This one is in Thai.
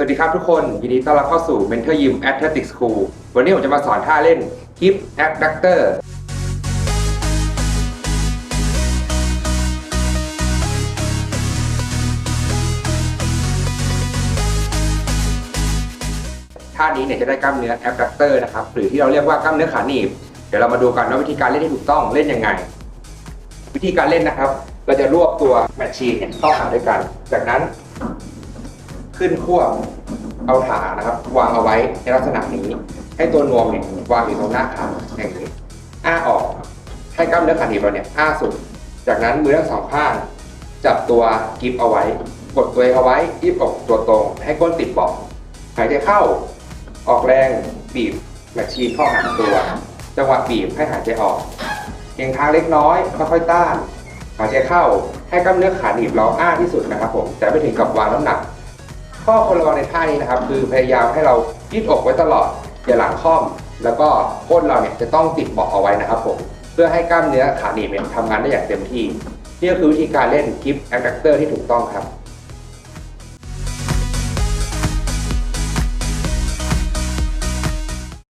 สวัสดีครับทุกคน ยินดีต้อนรับเข้าสู่ Mentor Gym Athletic School วันนี้ผมจะมาสอนท่าเล่น Hip Abductor ท่านี้เนี่ยจะได้กล้ามเนื้อ abductor นะครับ หรือที่เราเรียกว่ากล้ามเนื้อขาหนีบ เดี๋ยวเรามาดูกันว่าวิธีการเล่นที่ถูกต้องเล่นยังไง วิธีการเล่นนะครับ เราจะรวบตัวแมชชีนเนี่ยเข้าหาด้วยกัน จากนั้น ขึ้นควบเอาขานะครับ วางเอาไว้ในลักษณะนี้ ให้ตัวนวมเนี่ยวางอยู่ตรงหน้าขาอย่างนี้อ้าออกให้กล้ามเนื้อขาหนีบเราเนี่ยอ้าสุด จากนั้นมือทั้งสองข้างจับตัวกิฟเอาไว้กดตัวเองเอาไว้ยืดอกตัวตรง ให้ก้นติดเบาะหายใจเข้า ออกแรงบีบแมชชีนเข้าหาตัว จังหวะบีบให้หายใจออกเอียงท้าเล็กน้อยค่อยๆต้านหายใจเข้าให้กล้ามเนื้อขาหนีบเราอ้าที่สุดนะครับผมแต่ไม่ถึงกับวางน้ำหนัก ข้อควรระวังในท่านี้นะครับ คือพยายามให้เรายืดอกไว้ตลอดอย่าหลังค่อม แล้วก็ก้นเราเนี่ยจะต้องติดเบาะเอาไว้นะครับผมเพื่อให้กล้ามเนื้อขาหนีบเนี่ยทำงานได้อย่างเต็มที่นี่ก็คือวิธีการเล่นกิฟต์แอคแดคเตอร์ที่ถูกต้องครับ